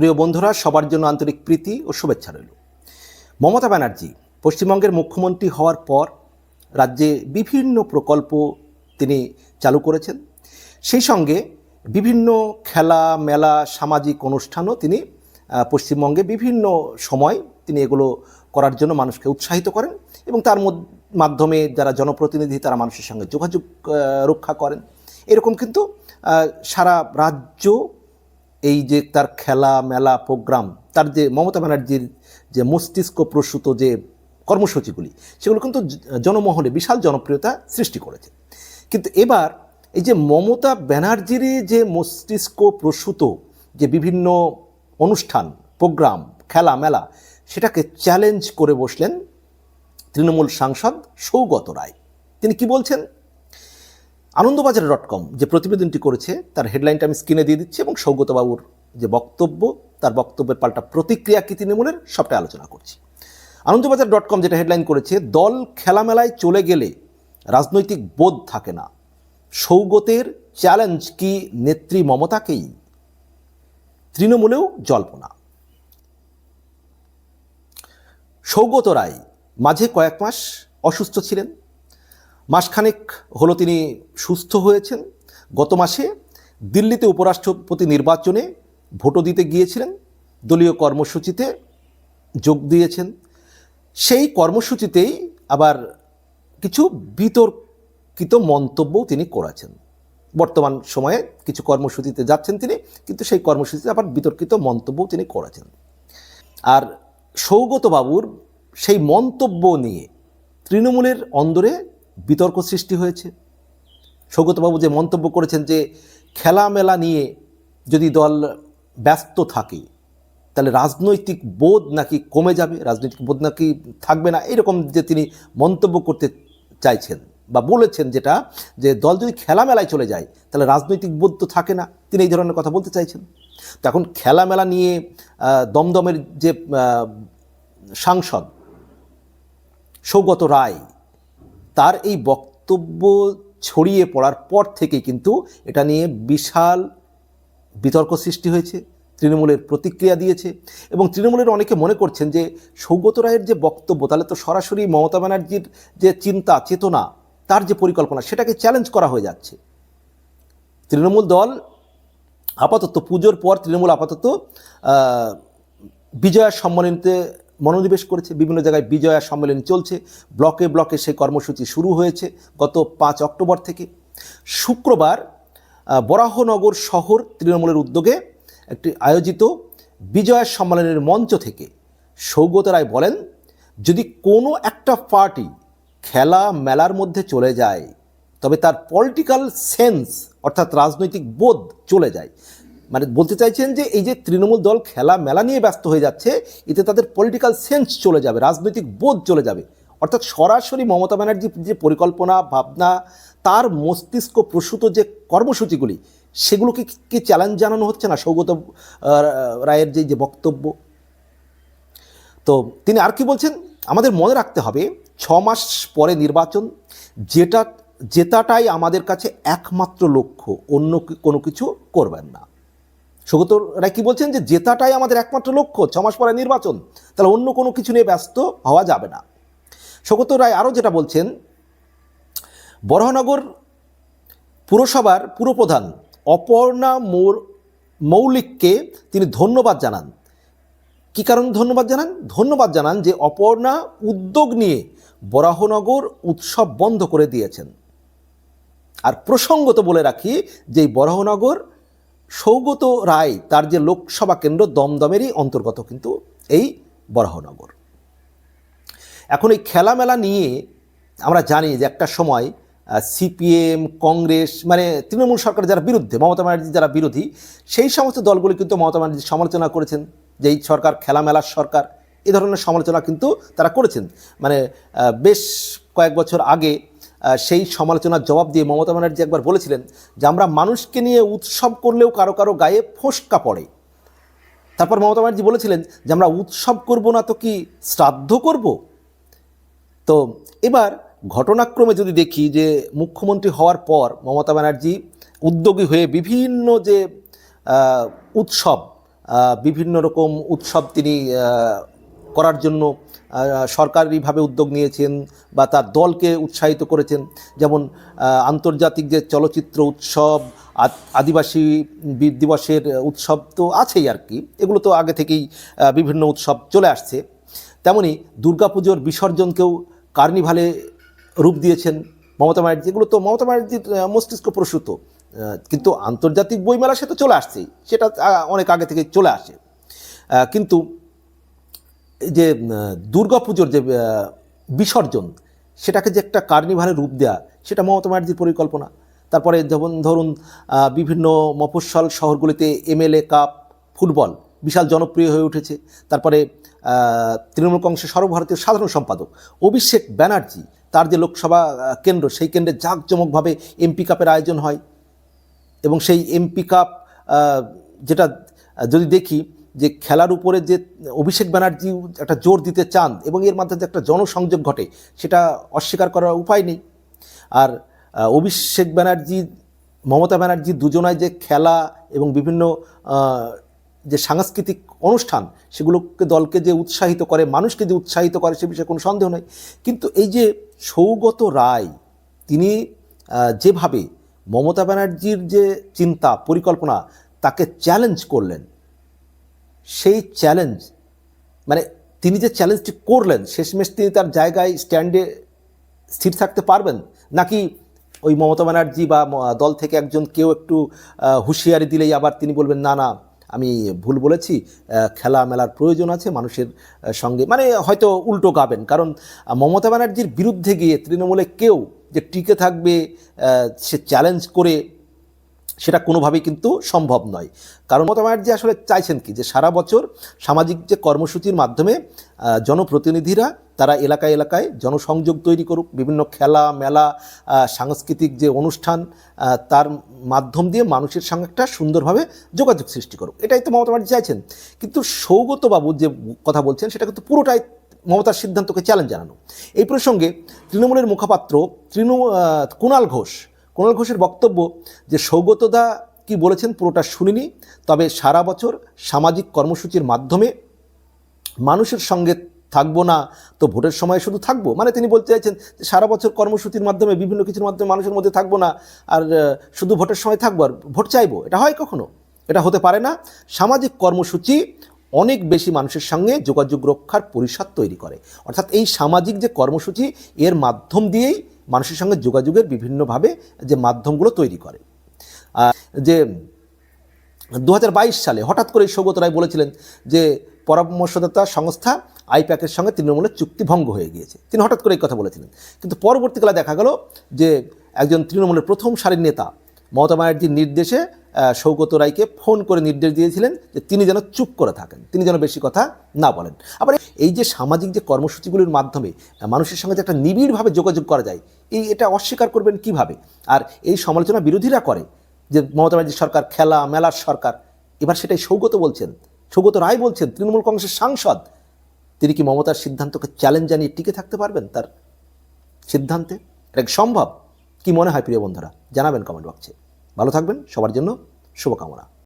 প্রিয় বন্ধুরা, সবার জন্য আন্তরিক প্রীতি ও শুভেচ্ছা রইল। মমতা ব্যানার্জি পশ্চিমবঙ্গের মুখ্যমন্ত্রী হওয়ার পর রাজ্যে বিভিন্ন প্রকল্প তিনি চালু করেছেন। সেই সঙ্গে বিভিন্ন খেলা, মেলা, সামাজিক অনুষ্ঠানও তিনি পশ্চিমবঙ্গে বিভিন্ন সময় তিনি এগুলো করার জন্য মানুষকে উৎসাহিত করেন এবং তার মাধ্যমে যারা জনপ্রতিনিধি তারা মানুষের সঙ্গে যোগাযোগ রক্ষা করেন। এরকম কিন্তু সারা রাজ্য এই যে তার খেলা, মেলা, প্রোগ্রাম, তার যে মমতা ব্যানার্জির যে মস্তিষ্ক প্রসূত যে কর্মসূচিগুলি, সেগুলো কিন্তু জনমহলে বিশাল জনপ্রিয়তা সৃষ্টি করেছে। কিন্তু এবার এই যে মমতা ব্যানার্জির যে মস্তিষ্ক প্রসূত যে বিভিন্ন অনুষ্ঠান, প্রোগ্রাম, খেলা, মেলা, সেটাকে চ্যালেঞ্জ করে বসলেন তৃণমূল সাংসদ সৌগত রায়। তিনি কি বলছেন? আনন্দবাজার ডট কম যে প্রতিবেদনটি করেছে, তার হেডলাইনটা আমি স্ক্রিনে দিয়ে দিচ্ছি এবং সৌগতবাবুর যে বক্তব্য, তার বক্তব্যের পাল্টা প্রতিক্রিয়া কি তৃণমূলের, সবটাই আলোচনা করছি। আনন্দবাজার ডট কম যেটা হেডলাইন করেছে, দল খেলামেলায় চলে গেলে রাজনৈতিক বোধ থাকে না। সৌগতের চ্যালেঞ্জ কি নেত্রী মমতাকেই? তৃণমূলেও জল্পনা। সৌগত রায়, মাঝে কয়েক মাস অসুস্থ ছিলেন। মাসখানেক হলো তিনি সুস্থ হয়েছেন। গত মাসে দিল্লিতে উপরাষ্ট্রপতি নির্বাচনে ভোটও দিতে গিয়েছিলেন। দলীয় কর্মসূচিতে যোগ দিয়েছেন। সেই কর্মসূচিতেই আবার কিছু বিতর্কিত মন্তব্যও তিনি করেছেন। বর্তমান সময়ে কিছু কর্মসূচিতে যাচ্ছেন তিনি, কিন্তু সেই কর্মসূচিতে আবার বিতর্কিত মন্তব্যও তিনি করেছেন। আর সৌগত বাবুর সেই মন্তব্য নিয়ে তৃণমূলের অন্দরে বিতর্ক সৃষ্টি হয়েছে। সৌগতবাবু যে মন্তব্য করেছেন যে, খেলামেলা নিয়ে যদি দল ব্যস্ত থাকে, তাহলে রাজনৈতিক বোধ নাকি কমে যাবে, রাজনৈতিক বোধ নাকি থাকবে না? এরকম যে তিনি মন্তব্য করতে চাইছেন বা বলেছেন যেটা, যে দল যদি খেলামেলায় চলে যায়, তাহলে রাজনৈতিক বোধ তো থাকে না। তিনি এই ধরনের কথা বলতে চাইছেন। তো এখন খেলামেলা নিয়ে দমদমের যে সাংসদ সৌগত রায় তার এই বক্তব্য ছড়িয়ে পড়ার পর থেকে কিন্তু এটা নিয়ে বিশাল বিতর্ক সৃষ্টি হয়েছে, তৃণমূলের প্রতিক্রিয়া দিয়েছে এবং তৃণমূলের অনেকে মনে করছেন যে সৌগত রায়ের যে বক্তব্য, তাহলে তো সরাসরি মমতা ব্যানার্জির যে চিন্তা, চেতনা, তার যে পরিকল্পনা, সেটাকে চ্যালেঞ্জ করা হয়ে যাচ্ছে। তৃণমূল দল আপাতত পুজোর পর তৃণমূল আপাতত বিজয়া সম্মেলনীতে মনোনিবেশ করেছে। বিভিন্ন জায়গায় বিজয়া সম্মেলন চলছে। ব্লকে ব্লকে সেই কর্মসূচি শুরু হয়েছে গত পাঁচ অক্টোবর থেকে। শুক্রবার বরাহনগর শহর তৃণমূলের উদ্যোগে একটি আয়োজিত বিজয়া সম্মেলনের মঞ্চ থেকে সৌগত রায় বলেন, যদি কোনো একটা পার্টি খেলা মেলার মধ্যে চলে যায়, তবে তার পলিটিক্যাল সেন্স অর্থাৎ রাজনৈতিক বোধ চলে যায়। মানে বলতে চাইছেন যে এই যে তৃণমূল দল খেলা মেলা নিয়ে ব্যস্ত হয়ে যাচ্ছে, এতে তাদের পলিটিক্যাল সেন্স চলে যাবে, রাজনৈতিক বোধ চলে যাবে। অর্থাৎ সরাসরি মমতা ব্যানার্জির যে পরিকল্পনা, ভাবনা, তার মস্তিষ্ক প্রসূত যে কর্মসূচিগুলি সেগুলোকে কি- চ্যালেঞ্জ জানানো হচ্ছে না সৌগত রায়ের যে যে বক্তব্য? তো তিনি আর কি বলছেন, আমাদের মনে রাখতে হবে, ছ মাস পরে নির্বাচন, যেটা, জেতাটাই আমাদের কাছে একমাত্র লক্ষ্য, অন্য কোনো কিছু করবেন না। সৌগত রায় কি বলছেন যে জেতাটাই আমাদের একমাত্র লক্ষ্য, ছ মাস পরে নির্বাচন, তাহলে অন্য কোনো কিছু নিয়ে ব্যস্ত হওয়া যাবে না। সৌগত রায় আরও যেটা বলছেন, বরহনগর পুরসভার পুরপ্রধান অপর্ণা মৌর, মৌলিককে তিনি ধন্যবাদ জানান। কী কারণে ধন্যবাদ জানান? ধন্যবাদ জানান যে অপর্ণা উদ্যোগ নিয়ে বরাহনগর উৎসব বন্ধ করে দিয়েছেন। আর প্রসঙ্গত বলে রাখি যে বরাহনগর সৌগত রায় তার যে লোকসভা কেন্দ্র দমদমেরই অন্তর্গত কিন্তু এই বরাহনগর। এখন এই খেলামেলা নিয়ে আমরা জানি যে একটা সময় সিপিএম, কংগ্রেস মানে তৃণমূল সরকার যারা বিরুদ্ধে, মমতা ব্যানার্জি যারা বিরোধী, সেই সমস্ত দলগুলি কিন্তু মমতা ব্যানার্জির সমালোচনা করেছেন যে এই সরকার খেলামেলার সরকার, এ ধরনের সমালোচনা কিন্তু তারা করেছেন। মানে বেশ কয়েক বছর আগে সেই সমালোচনার জবাব দিয়ে মমতা ব্যানার্জি একবার বলেছিলেন যে আমরা মানুষকে নিয়ে উৎসব করলেও কারও কারও গায়ে ফোসকা পড়ে। তারপর মমতা ব্যানার্জি বলেছিলেন যে আমরা উৎসব করব না তো কি শ্রাদ্ধ করব? তো এবার ঘটনাক্রমে যদি দেখি যে মুখ্যমন্ত্রী হওয়ার পর মমতা ব্যানার্জি উদ্যোগী হয়ে বিভিন্ন যে উৎসব বিভিন্ন রকম উৎসব তিনি করার জন্য সরকারিভাবে উদ্যোগ নিয়েছেন বা তার দলকে উৎসাহিত করেছেন। যেমন আন্তর্জাতিক যে চলচ্চিত্র উৎসব আদিবাসী দিবসের উৎসব তো আছেই আর কি। এগুলো তো আগে থেকেই বিভিন্ন উৎসব চলে আসছে। তেমনি দুর্গাপুজোর বিসর্জনকেও কার্নিভালে রূপ দিয়েছেন মমতা ব্যানার্জি। এগুলো তো মমতা ব্যানার্জির মস্তিষ্ক প্রসূত। কিন্তু আন্তর্জাতিক বইমেলা সে তো চলে আসছেই। সেটা অনেক আগে থেকে চলে আসে। কিন্তু যে দুর্গাপুজোর যে বিসর্জন, সেটাকে যে একটা কার্নিভালে রূপ দেওয়া সেটা মমতা ব্যানার্জির পরিকল্পনা। তারপরে যেমন ধরুন বিভিন্ন মফস্বল শহরগুলিতে এমএলএ কাপ, ফুটবল বিশাল জনপ্রিয় হয়ে উঠেছে। তারপরে তৃণমূল কংগ্রেসের সর্বভারতীয় সাধারণ সম্পাদক অভিষেক ব্যানার্জি, তার যে লোকসভা কেন্দ্র, সেই কেন্দ্রে জাঁকজমকভাবে এমপি কাপের আয়োজন হয়। এবং সেই এমপি কাপ যেটা যদি দেখি যে খেলার উপরে যে অভিষেক ব্যানার্জি একটা জোর দিতে চান এবং এর মাধ্যমে একটা জনসংযোগ ঘটে, সেটা অস্বীকার করার উপায় নেই। আর অভিষেক ব্যানার্জি, মমতা ব্যানার্জি দুজনায় যে খেলা এবং বিভিন্ন যে সাংস্কৃতিক অনুষ্ঠান, সেগুলোকে দলকে যে উৎসাহিত করে, মানুষকে যে উৎসাহিত করে, সে বিষয়ে কোনো সন্দেহ নেই। কিন্তু এই যে সৌগত রায়, তিনি যেভাবে মমতা ব্যানার্জির যে চিন্তা, পরিকল্পনা, তাকে চ্যালেঞ্জ করলেন সেই চ্যালেঞ্জ মানে তিনি যে চ্যালেঞ্জটি করলেন, শেষমেশ তিনি তার জায়গায় স্ট্যান্ডে স্থির থাকতে পারবেন? নাকি ওই মমতা ব্যানার্জি বা দল থেকে একজন কেউ একটু হুঁশিয়ারি দিলেই আবার তিনি বলবেন, না না, আমি ভুল বলেছি খেলা মেলার প্রয়োজন আছে, মানুষের সঙ্গে। মানে হয়তো উল্টো গাবেন। কারণ মমতা ব্যানার্জির বিরুদ্ধে গিয়ে তৃণমূলে কেউ যে টিকে থাকবে সে চ্যালেঞ্জ করে সেটা কোনোভাবেই কিন্তু সম্ভব নয়। কারণ মমতা ব্যানার্জি আসলে চাইছেন কি? যে সারা বছর সামাজিক যে কর্মসূচির মাধ্যমে জনপ্রতিনিধিরা তারা এলাকায় এলাকায় জনসংযোগ তৈরি করুক, বিভিন্ন খেলা, মেলা সাংস্কৃতিক যে অনুষ্ঠান তার মাধ্যম দিয়ে মানুষের সঙ্গে একটা সুন্দরভাবে যোগাযোগ সৃষ্টি করুক। এটাই তো মমতা ব্যানার্জি চাইছেন। কিন্তু সৌগতবাবু যে কথা বলছেন, সেটা কিন্তু পুরোটাই মমতার সিদ্ধান্তকে চ্যালেঞ্জ জানানো। এই প্রসঙ্গে তৃণমূলের মুখপাত্র তৃণমূল কুণাল ঘোষ কুণাল ঘোষের বক্তব্য যে সৌগতদা কি বলেছেন পুরোটা শুনিনি, তবে সারা বছর সামাজিক কর্মসূচির মাধ্যমে মানুষের সঙ্গে থাকব না তো ভোটের সময় শুধু থাকব? মানে তিনি বলতে চাইছেন যে সারা বছর কর্মসূচির মাধ্যমে, বিভিন্ন কিছুর মাধ্যমে মানুষের মধ্যে থাকব না, আর শুধু ভোটের সময় থাকব আর ভোট চাইব। এটা হয় কখনো? এটা হতে পারে না। সামাজিক কর্মসূচি অনেক বেশি মানুষের সঙ্গে যোগাযোগ রক্ষার পরিষদ তৈরি করে। অর্থাৎ এই সামাজিক যে কর্মসূচি, এর মাধ্যম দিয়েই মানুষের সঙ্গে যোগাযোগের বিভিন্নভাবে যে মাধ্যমগুলো তৈরি করে। যে দু হাজার বাইশ সালে হঠাৎ করে সৌগত রায় বলেছিলেন যে পরামর্শদাতা সংস্থা আইপ্যাকের সঙ্গে তৃণমূলের চুক্তি ভঙ্গ হয়ে গিয়েছে। তিনি হঠাৎ করে এই কথা বলেছিলেন। কিন্তু পরবর্তীকালে দেখা গেল যে একজন তৃণমূলের প্রথম সারির নেতা মমতা ব্যানার্জির নির্দেশে সৌগত রায়কে ফোন করে নির্দেশ দিয়েছিলেন যে তিনি যেন চুপ করে থাকেন, তিনি যেন বেশি কথা না বলেন। আবার এই যে সামাজিক যে কর্মসূচিগুলির মাধ্যমে মানুষের সঙ্গে যে একটা নিবিড়ভাবে যোগাযোগ করা যায়, এই এটা অস্বীকার করবেন কীভাবে? আর এই সমালোচনা বিরোধীরা করে যে মমতা ব্যানার্জির সরকার খেলা, মেলার সরকার, এবার সেটাই সৌগত বলছেন, সৌগত রায় বলছেন, তৃণমূল কংগ্রেসের সাংসদ, তিনি কি মমতার সিদ্ধান্তকে চ্যালেঞ্জ জানিয়ে টিকে থাকতে পারবেন তার সিদ্ধান্তে? এটা সম্ভব? কি মনে হয় প্রিয় বন্ধুরা? জানাবেন কমেন্ট বক্সে ভালো থাকবেন সবার জন্য শুভকামনা।